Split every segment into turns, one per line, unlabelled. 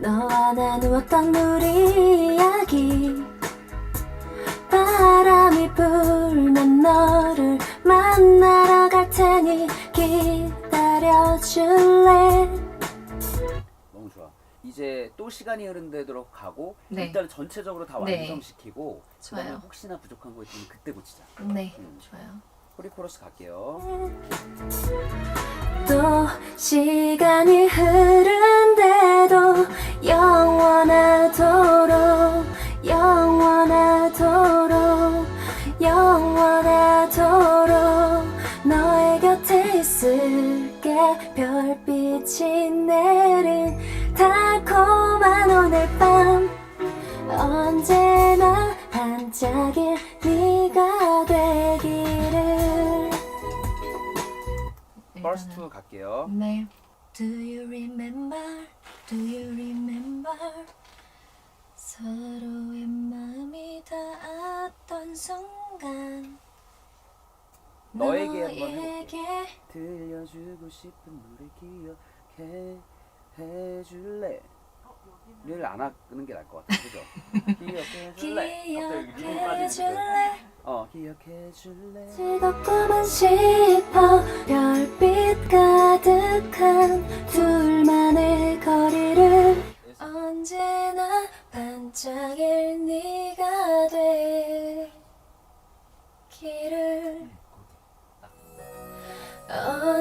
너와 나누었던 우리 이야기 바람이 불면 너를 만나러 갈 테니 기다려줄래
너무 좋아. 이제 또 시간이 흐른대로 가고
네.
일단 전체적으로 다
네.
완성시키고
좋아요.
그다음에 혹시나 부족한 거 있으면 그때 고치자.
네,
음.
좋아요.
프리코러스 갈게요.
또 시간이 흐른데도 영원하도록 영원하도록 영원하도록 너의 곁에 있을게 별빛이 내린 달콤한 오늘 밤 언제나 반짝일 네가 되기를
First to 갈게요.
네.
Do you remember? Do you remember? 서로의 마음이 닿았던 순간
너에게 한번 해볼게. 들려주고 싶은 노래 기억해 해줄래. 를 안 하는 게 나을 것 같아, 그죠? 기억해줄래. 갑자기 리듬 빠지는 거.
기억해줄래
어, 기억해줄래.
즐겁고만 싶어 별빛 가득한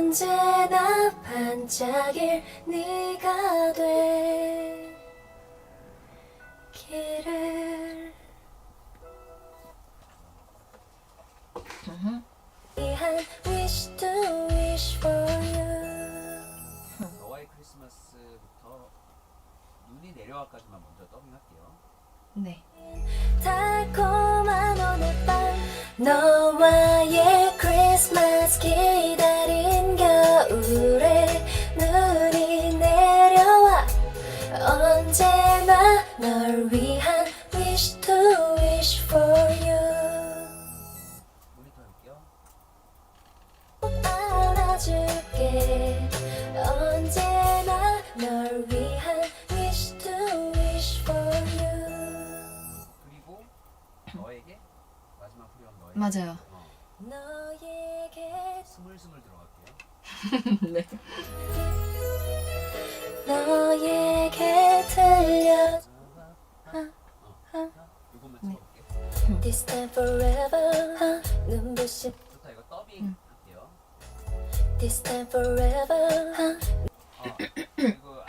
언제나 반짝일 네가 되기를 한 wish to wish for you
너와의 크리스마스부터 눈이 내려와까지만 먼저 더빙할게요.
네.
달콤한 오늘 밤 너와
맞아요.
어,
너에게
스물스물 들어갈게요.
네.
너에게 들려
네.
찍어볼게.
This time forever 눈부신
좋다 이거 더빙
음.
할게요.
This time forever
어, 그리고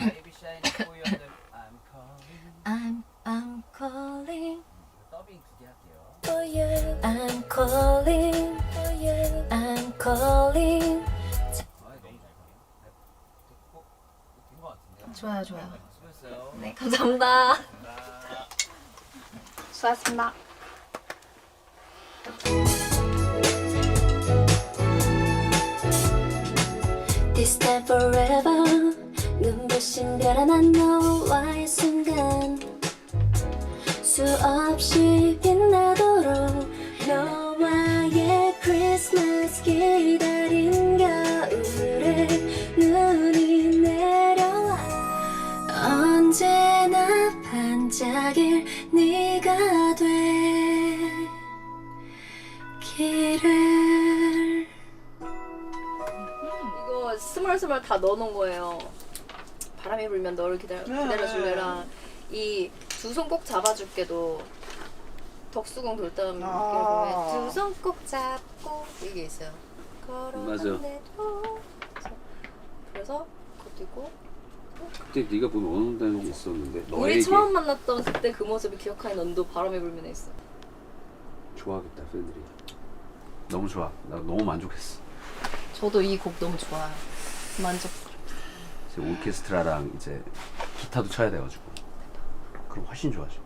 for you under I'm calling.
I'm I'm calling
더빙 두 개 할게요.
For you I'm calling for you I'm calling
아 너무 잘 가네요. 됐고 된것 같은데요.
좋아요, 좋아요.
수고했어요.
네, 감사합니다.
감사합니다.
수고하셨습니다.
This time forever 눈부신 별안한 너와의 순간 수없이 빛나 반짝일 네가 되기를
이거 스멀스멀 다 넣어놓은 거예요. 바람이 불면 너를 기다려, 기다려줄래랑 이두 손 꼭 잡아줄게도 덕수궁 돌담
아.
보면 두손 꼭 잡고 이게 있어요. 걸어간대도 그래서 그것도 있고
그때 네가 보면 원한다는 게 있었는데
우리
너에게
처음 만났던 그때 그 모습을 기억하는 넌도 바람이 불면 있어.
좋아하겠다 팬들이 너무 좋아 나 너무 만족했어
저도 이 곡 너무 좋아요. 만족.
이제 오케스트라랑 이제 기타도 쳐야 돼가지고 그럼 훨씬 좋아져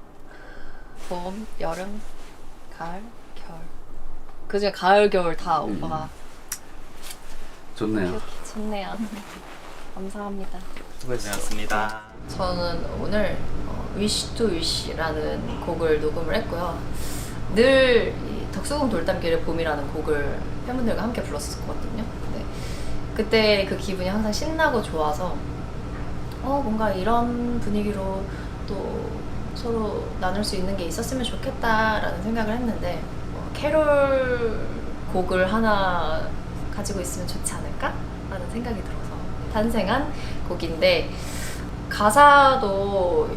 봄, 여름, 가을, 겨울. 그중에 가을, 겨울 다
음.
오빠가
좋네요
좋네요. 감사합니다.
고생하셨습니다.
저는 오늘 어, Wish to Wish라는 곡을 녹음을 했고요. 늘이 덕수궁 돌담길의 봄이라는 곡을 팬분들과 함께 불렀었거든요. 네. 그때 그 기분이 항상 신나고 좋아서 어어 뭔가 이런 분위기로 또 서로 나눌 수 있는 게 있었으면 좋겠다라는 생각을 했는데 뭐 캐롤 곡을 하나 가지고 있으면 좋지 않을까라는 생각이 들어서 탄생한 곡인데 가사도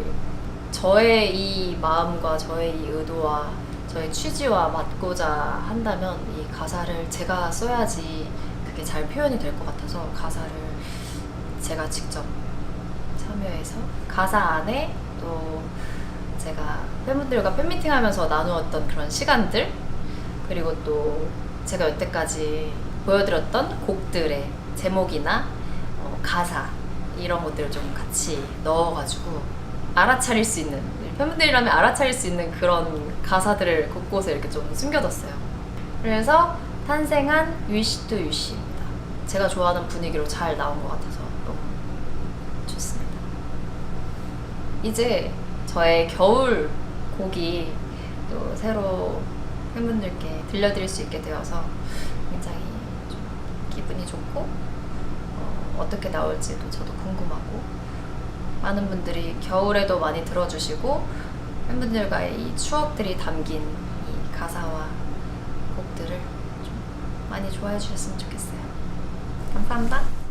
저의 이 마음과 저의 이 의도와 저의 취지와 맞고자 한다면 이 가사를 제가 써야지 그게 잘 표현이 될 것 같아서 가사를 제가 직접 참여해서 가사 안에 또 제가 팬분들과 팬미팅 하면서 나누었던 그런 시간들 그리고 또 제가 여태까지 보여드렸던 곡들의 제목이나 어, 가사 이런 것들을 좀 같이 넣어가지고 알아차릴 수 있는 팬분들이라면 알아차릴 수 있는 그런 가사들을 곳곳에 이렇게 좀 숨겨뒀어요. 그래서 탄생한 위시 투 위시입니다. 제가 좋아하는 분위기로 잘 나온 것 같아서 너무 좋습니다. 이제 저의 겨울 곡이 또 새로 팬분들께 들려드릴 수 있게 되어서 굉장히 좀 기분이 좋고 어, 어떻게 나올지도 저도 궁금하고 많은 분들이 겨울에도 많이 들어주시고 팬분들과의 이 추억들이 담긴 이 가사와 곡들을 좀 많이 좋아해 주셨으면 좋겠어요. 감사합니다.